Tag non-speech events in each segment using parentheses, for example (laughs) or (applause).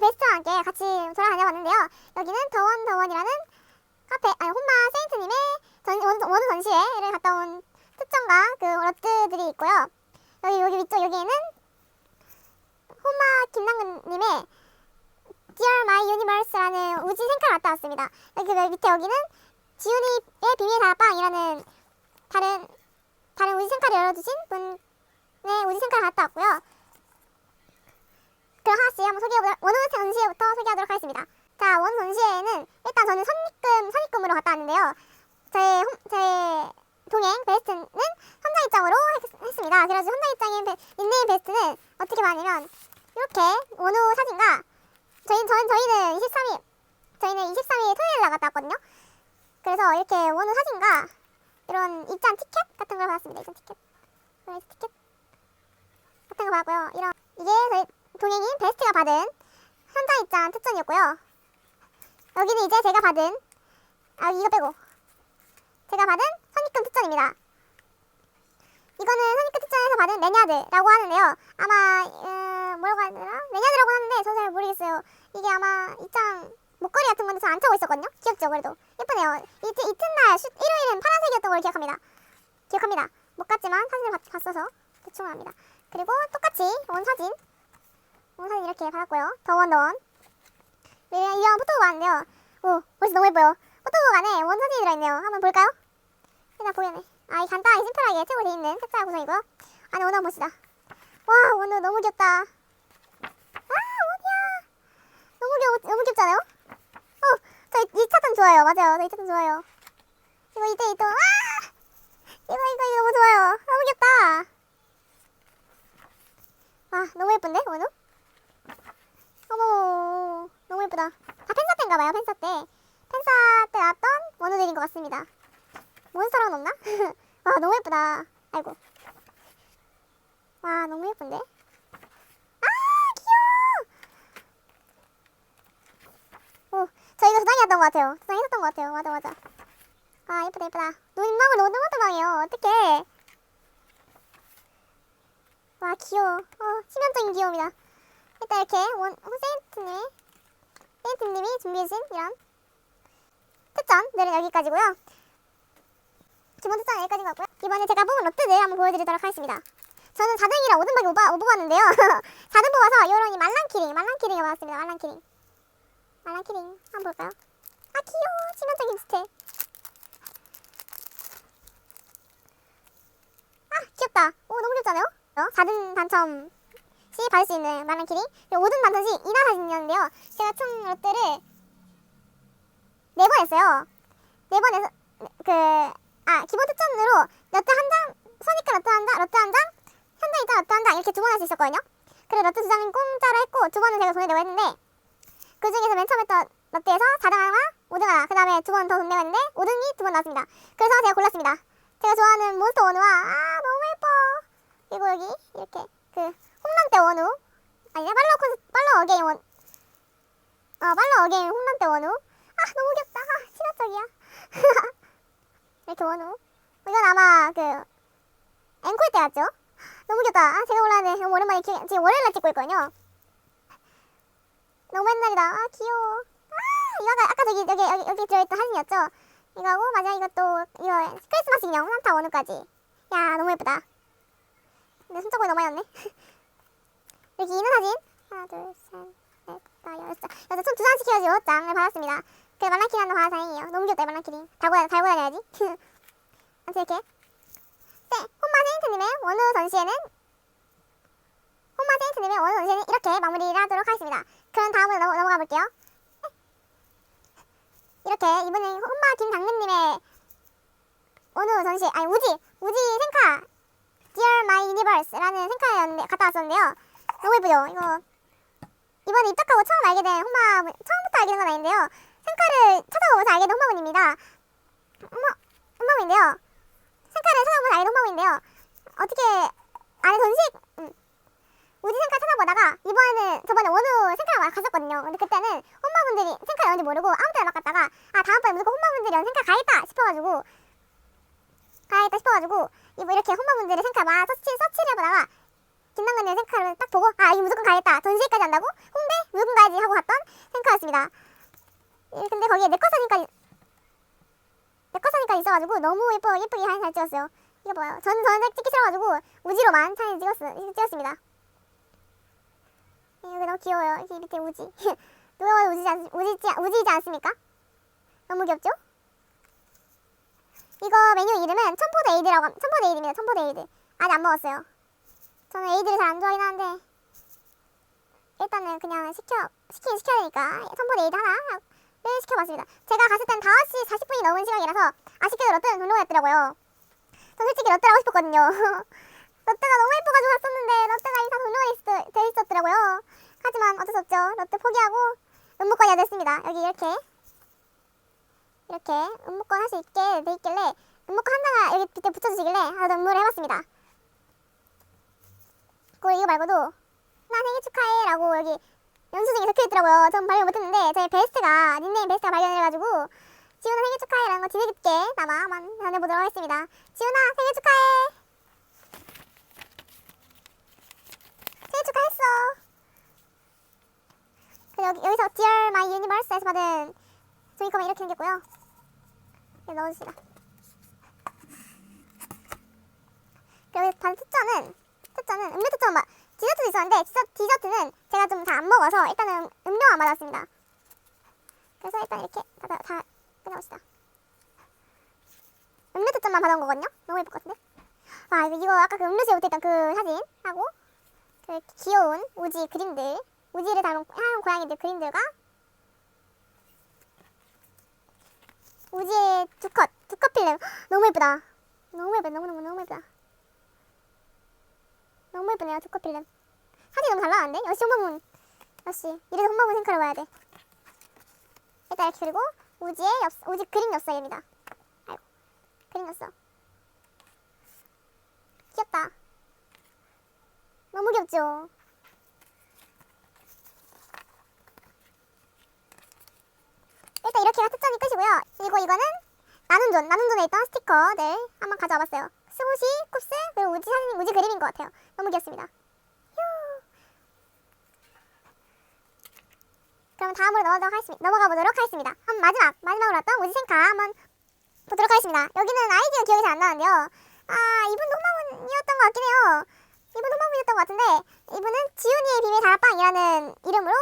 베스트와 함께 같이 돌아다녀봤는데요. 여기는 더원 더원이라는 카페, 아니 홈마 세인트님의 전, 원, 원우 전시회를 갔다 온 특전과 그 롯들들이 있고요. 여기 여기 위쪽 여기에는 홈마 김남근님의 Dear My Universe라는 우주 생카를 갔다 왔습니다. 그 밑에 여기는 지훈이의 비밀 다락방이라는 다른 다른 우주 생카를 열어주신 분의 우주 생카를 갔다 왔고요. 그럼 하나씩 한번 소개해보도록 원우 전시회부터 소개하도록 하겠습니다. 자, 원우 전시회에는 일단 저는 선입금 선입금으로 갔다 왔는데요. 제, 홈- 제 동행 베스트는 현장 입장으로 했, 습니다 그래서 현장 입장인 베, 닉네임 베스트는 어떻게 봤냐면 이렇게 원우 사진과 저희 저희 저희는 23일 저희는 23일 토요일 날 갔다 왔거든요. 그래서 이렇게 원우 사진과 이런 입장 티켓 같은 걸 받았습니다. 입장 티켓. 티켓 같은 거 받고요. 이런 이게 저희 동행인 베스트가 받은 현장 입장 특전이었고요. 여기는 이제 제가 받은 아 이거 빼고 제가 받은 선입금 특전입니다. 이거는 선입금 특전에서 받은 레냐드라고 하는데요. 아마 음, 뭐라고 하야 되나? 레냐드라고 하는데 저 잘 모르겠어요. 이게 아마 입장 목걸이 같은 건데 저 안 차고 있었거든요. 귀엽죠, 그래도 예쁘네요. 이트, 이튿날 슈, 일요일은 파란색이었던 걸 기억합니다. 기억합니다. 못 갔지만 사진을 봤, 봤어서 대충 압니다. 그리고 똑같이 원 사진, 원 사진 이렇게 받았고요. 더원 더원. 네, 이런 포토북 왔는데요. 오, 벌써 너무 예뻐요. 포토북 안에 원 사진이 들어있네요. 한번 볼까요? 일단 보이네. 아, 이 간단하게 심플하게 책으로 돼 있는 색깔 구성이고요. 안에 한번 봅시다. 와, 원우 너무 귀엽다. 아, 원우야. 너무 귀여, 너무 귀엽잖아요? 어, 저 이, 이 차탄 좋아요. 맞아요. 저이 차탄 좋아요. 이거 이때 이때, 아! 이거, 이거, 이거 너무 좋아요. 너무 귀엽다. 와, 너무 예쁜데, 원우? 어머, 너무 예쁘다. 다 펜사 때인가 봐요, 펜사 때. 펜사 때 나왔던 원우들인 것 같습니다. 몬스터랑 없나? 와, (laughs) 너무 예쁘다. 아이고. 와, 너무 예쁜데? 아, 귀여워! 오, 저 같아요. 도장 했었던 것 같아요. 맞아, 맞아. 아, 예쁘다, 예쁘다. 눈망울 너무 도망이에요. 어떡해. 와, 귀여워. 어, 치명적인 귀여움이다. 일단 이렇게 원, 호세인트님, 세인트님이 준비해주신 이런 특전들은 여기까지고요. 기본 특전 여기까지인 것 같고요. 이번에 제가 뽑은 롯데들 한번 보여드리도록 하겠습니다. 저는 4등이랑 5등밖에 못, 봐- 못 뽑았는데요. (laughs) 4등 뽑아서 이 말랑키링, 말랑키링을 받았습니다. 말랑키링. 말랑키링 한번 볼까요? 스테. 아 귀엽다. 오 너무 귀엽잖아요? 어? 4등 당첨 시 받을 수 있는 말랑키링 그리고 5등 당첨 시 이나 사진이었는데요. 제가 총 롯데를 4번 했어요. 4번 해서 그 아 기본 특전으로 롯데 한 장, 선입금 롯데 한 장, 롯데 한 장, 현장 입장 롯데 한 장 이렇게 두 번 할 수 있었거든요. 그래서 롯데 두 장은 공짜로 했고 두 번은 제가 돈을 내고 했는데 그 중에서 맨 처음 했던 롯데에서 4등 하나, 5등 하나, 그 다음에 두 번더돈 내고 했는데 5등이 두 번 나왔습니다. 그래서 제가 골랐습니다. 제가 좋아하는 몬스터 원우와 아 너무 예뻐. 그리고 여기 이렇게 그 홈런 때 원우 아니야 팔로우 콘 팔로우 어게인 원. 어 팔로우 어게인 홈런 때 원우. 아 너무 귀엽다. 아 친화적이야. (laughs) 이렇게 원우. 이건 아마 그 앵콜 때 같죠? 너무 귀엽다. 아, 제가. 너무 오랜만에 기, 지금 월요일날 찍고 있거든요. 너무 옛날이다. 아 귀여워. 아 이거 아까, 아까 저기 여기 들어있던 사진이었죠? 이거하고 맞아 이것도 이거 크리스마스 인형 산타 원우까지. 야 너무 예쁘다. 근데 손톱이 너무 많이 왔네. (laughs) 여기 있는 사진 하나 둘셋넷 다섯 여섯 여섯 총두 장씩 키워지 여섯 장을 받았습니다. 그 말랑키링 하나 받아 다행이에요. 너무 귀엽다 이 말랑키링. 달고 다- 달고 다녀야지. (laughs) 아무튼 이렇게 네, 홈마 세인트님의 원우 전시회는 홈마 세인트님의 원우 전시회는 이렇게 마무리를 하도록 하겠습니다. 그럼 다음으로 넘어, 넘어가 볼게요. 네. 이렇게 이번엔 홈마 김당근님의 원우 전시 아니 우지 우지 생카 Dear My Universe라는 생카였는데 갔다 왔었는데요. 너무 예쁘죠? 이거 이번에 입학하고 처음 알게 된 홈마 처음부터 알게 된 건 아닌데요. 생카를 찾아보면서 알게 된 홈마군입니다. 홈마 홈마군인데요. 생카를 찾아보면서 알게 된 홈마군인데요. 어떻게 안에 전시 음, 우지 생카 찾아보다가 이번에는 저번에 원우 생카랑 갔었거든요. 근데 그때는 홈마 분들이 생카 연지 모르고 아무 때나 막 갔다가 아 다음번에 무조건 홈마분들이 연 생카 가겠다 싶어가지고 가야겠다 싶어가지고 이거 이렇게 홈마분들의 생카 막 서치, 서치를 해보다가 김남근의 생카를 딱 보고 아 이거 무조건 가야겠다 전시회까지 한다고 홍대 무조건 가야지 하고 갔던 생카였습니다 이- 근데 거기에 내거 사진까지 내거 사진까지 있어가지고 너무 예뻐 예쁘게 사진 잘 찍었어요. 이거 봐요. 저는 저는 찍기 싫어가지고 우지로만 사진 찍었 찍었습니다. 여기 너무 귀여워요. 여기 밑에 우지. (laughs) 봐도 우지지, 않, 우지지, 우지이지 않습니까? 너무 귀엽죠? 이거 메뉴 이름은 첨포드 에이드라고. 첨포드 에이드입니다. 첨포드 에이드. 아직 안 먹었어요. 저는 에이드를 잘 안 좋아하긴 하는데 일단은 그냥 시켜 시키긴 시켜야 되니까 첨포드 에이드 하나를 시켜봤습니다. 제가 갔을 땐 5시 40분이 넘은 시각이라서 아쉽게도 종료가 됐더라고요. 전 솔직히 하고 싶었거든요. (laughs) 롯데가 너무 예뻐가지고 샀었는데 롯데가 이상 종료가 있, 돼 있었더라고요. 하지만 어쩔 수 없죠. 롯데 포기하고 음모권이 됐습니다. 여기 이렇게 이렇게 음모권 할 수 있게 돼 있길래 음모권 한 장을 여기 밑에 붙여주시길래 하나 더 음모를 해봤습니다. 그리고 이거 말고도 나 생일 축하해라고 여기 연수증에 적혀있더라고요. 전 발견 못했는데 제 베스트가 닉네임 베스트가 발견해가지고 지훈아 생일 축하해라는 거 뒤늦게 남아 한번 전해보도록 하겠습니다. 지훈아 생일 축하해. 생일 축하했어. 여기, 여기서 Dear My Universe에서 받은 종이컵은 이렇게 생겼고요. 넣어주시다. 그리고 여기 받은 특전은 특전은 음료 특전 막 디저트도 있었는데 디저트, 디저트는 제가 좀잘안 먹어서 일단은 음료만 받았습니다. 그래서 일단 이렇게 다, 다, 다 끝내봅시다. 음료 특전만 받은 거거든요. 너무 예쁠 것 같은데? 아 이거, 아까 그 음료수에 붙어있던 그 사진 하고 그 귀여운 우지 그림들 우지를 닮은 하얀 고양이들 그림들과 우지의 두 컷 두 컷 필름. 너무 예쁘다. 너무 예쁘다. 너무너무 너무 예쁘다. 너무 예쁘네요 두 컷 필름. 사진이 너무 잘 나왔는데? 역시 홍보문 역시 이래서 홍보문 생카를 봐야 돼. 일단 이렇게 그리고 우지의 엽 우지 그림 엽서입니다. 아이고 그림 엽서. 귀엽다. 너무 귀엽죠 일단 이렇게가 특전이 끝이고요. 그리고 이거는 나눔존, 나눔존에 있던 스티커들 한번 가져와 봤어요. 스무시, 쿱스, 그리고 우지 사진, 우지 그림인 것 같아요. 너무 귀엽습니다. 휴. 그럼 다음으로 넘어가도록 하겠습니다. 넘어가 보도록 하겠습니다. 한 마지막, 마지막으로 왔던 우지 생카 한번 보도록 하겠습니다. 여기는 아이디가 기억이 잘 안 나는데요. 아, 이분 홍마문이었던 것 같긴 해요. 이분 홍마문이었던 것 같은데, 이분은 지훈이의 비밀 다락방이라는 이름으로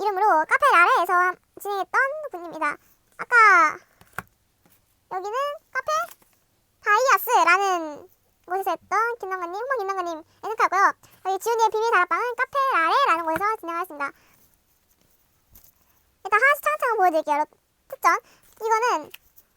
이름으로 카페 라레에서 진행했던 분입니다. 아까 여기는 카페 다이아스라는 곳에서 했던 김남가님, 홍보 김남가님 엔카고요. 여기 지훈이의 비밀 다락방은 카페 라레라는 곳에서 진행하였습니다. 일단 하나씩 차근차근 보여드릴게요. 특전 이거는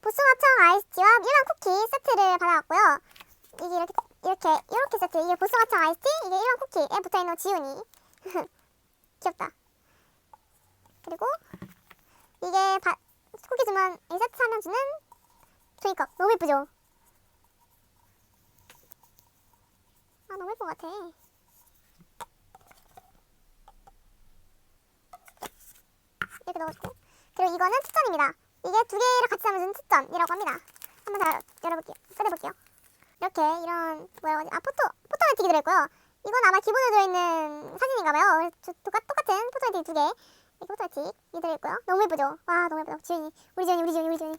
보스마청 아이스티와 일반 쿠키 세트를 받아왔고요. 이게 이렇게 이렇게 이렇게 세트 이게 보스마청 아이스티 이게 일반 쿠키에 붙어있는 지훈이 (laughs) 귀엽다. 그리고 이게 바, 쿠키 주문 이 세트 사면 주는 종이컵 너무 예쁘죠? 아 너무 예쁜 것 같아. 이렇게 넣어주고. 그리고 이거는 특전입니다. 이게 두 개를 같이 사면 주는 특전이라고 합니다. 한번 다 열어볼게요. 꺼내볼게요. 이렇게 이런 뭐라고 하지? 아 포토 포토 매틱이 들어있고요. 이건 아마 기본으로 들어있는 사진인가봐요. 똑같, 똑같은 포토 매틱 두개 이렇게 포토매틱이 들어있고요. 너무 예쁘죠? 와 너무 예쁘다. 지훈이 우리 지훈이 우리 지훈이 우리 지훈이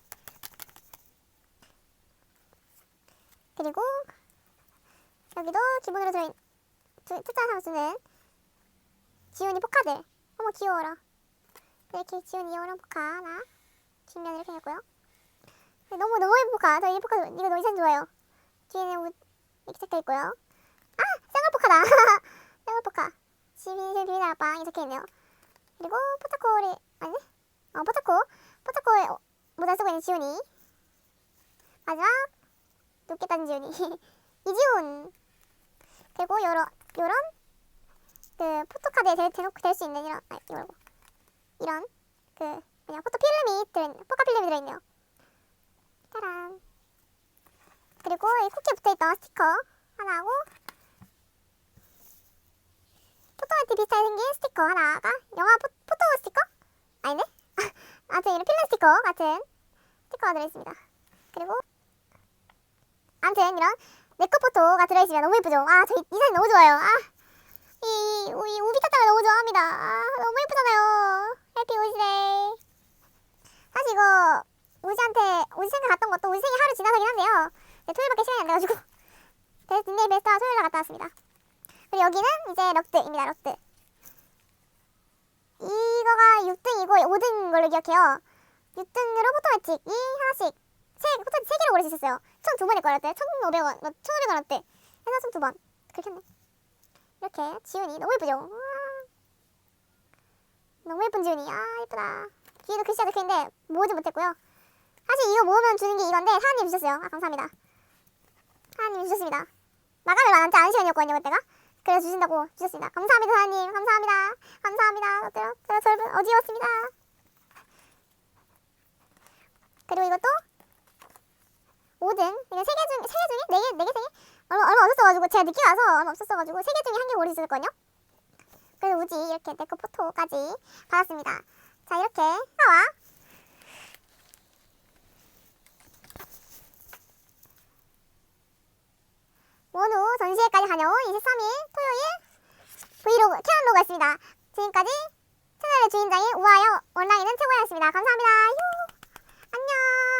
그리고 여기도 기본으로 들어있는 특전 상수는 지훈이 포카들 어머 귀여워라. 이렇게 지훈이 귀여운 포카 하나 뒷면 이렇게 했고요. 너무 너무 예쁜 포카. 저이 포카 이거 너무 참 좋아요. 뒤에는 옷 이렇게 적혀 있고요. 아! 생얼 포카다. (laughs) 생얼 포카. 지민이 비밀 아빠 이렇게 있네요. 그리고 포차코를 아니네? 어 포차코. 포차코에 어, 모자 쓰고 있는 지훈이. 마지막. 높게 따진 지훈이. (laughs) 이지훈. 그리고 요런 요런. 그 포토카드에 대, 대놓고 될 수 있는 이런 아 말고. 이런. 그 그냥 포토 필름이 들어있는 포카 필름이 들어있네요. 짜란. 그리고 이 쿠키에 붙어있던 스티커 하나 하고 포토마트 비슷하게 생긴 스티커 하나가 영화 포, 포토 스티커? 아니네? (laughs) 아무튼 이런 필름 스티커 같은 스티커가 들어있습니다. 그리고 아무튼 이런 네컷 포토가 들어있으면 너무 예쁘죠? 아, 저이 사진 너무 좋아요. 아, 이, 이 우비 타타가 너무 좋아합니다. 아, 너무 예쁘잖아요. 해피 오시데이. 우지한테 우지 생각 갔던 것도 우지 생일 하루 지나서긴 한데요. 네, 토요일밖에 시간이 안 돼가지고 (laughs) 베- 닉네임 베스트와 토요일 날 갔다 왔습니다. 그리고 여기는 이제 럭드입니다. 럭드. 이거가 6등이고 5등인 걸로 기억해요. 6등으로 포토매틱이 하나씩 세, 포토매틱 3개로 고를 수 있었어요. 총 두 번일 거였대. 1,500원, 1,500원 어때? 해서 총 두 번. 그렇게 했네. 이렇게 지훈이 너무 예쁘죠? 우와. 너무 예쁜 지훈이. 아 예쁘다. 뒤에도 글씨가 적혀있는데 모으지 못했고요. 사실 이거 모으면 주는 게 이건데 사장님 주셨어요. 아 감사합니다. 사장님 주셨습니다. 마감을 만한지 않은 시간이었거든요 그때가. 그래서 주신다고 주셨습니다. 감사합니다 사장님. 감사합니다. 감사합니다. 어때요? 저를 어지웠습니다. 그리고 이것도 5등. 이거 3개 중, 3개 중에? 4개, 4개, 3개? 얼마, 얼마 없었어가지고, 제가 늦게 와서 얼마 없었어가지고, 3개 중에 한개수 있었거든요? 그래서 우지 이렇게 데코 포토까지 받았습니다. 자, 이렇게 하와 원우 전시회까지 다녀온 23일 토요일 브이로그 캐논로가 있습니다. 지금까지 채널의 주인장인 우아요 온라인은 최고였습니다. 감사합니다. 유. 안녕.